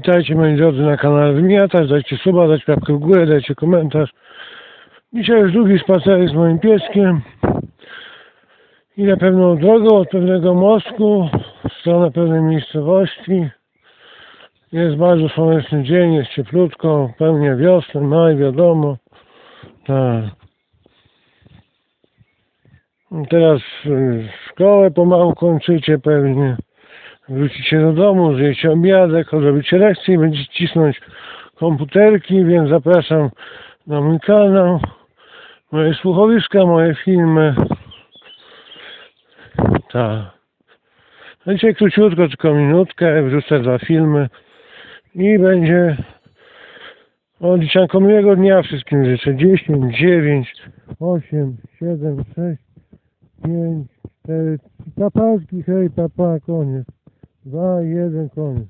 Witajcie moi drodzy na kanale Wymiatać, dajcie suba, dajcie łapkę w górę, dajcie komentarz. Dzisiaj już długi spacer z moim pieskiem. Idę pewną drogą od pewnego mostku w stronę pewnej miejscowości. Jest bardzo słoneczny dzień, jest cieplutko, pełnia wiosny, maj, wiadomo. Tak. Teraz y, szkołę pomału kończycie pewnie. Wrócicie do domu, zjecie obiadek, odrobicie lekcje i będziecie cisnąć komputerki, więc zapraszam na mój kanał, moje słuchowiska, moje filmy. Tak. Dzisiaj króciutko, tylko minutkę, wrzucę dwa filmy i będzie o dziecianko miłego dnia wszystkim życzę. 10, 9, 8, 7, 6, 5, 4, papalki, hej, papa, koniec. Dwa, jeden, koniec.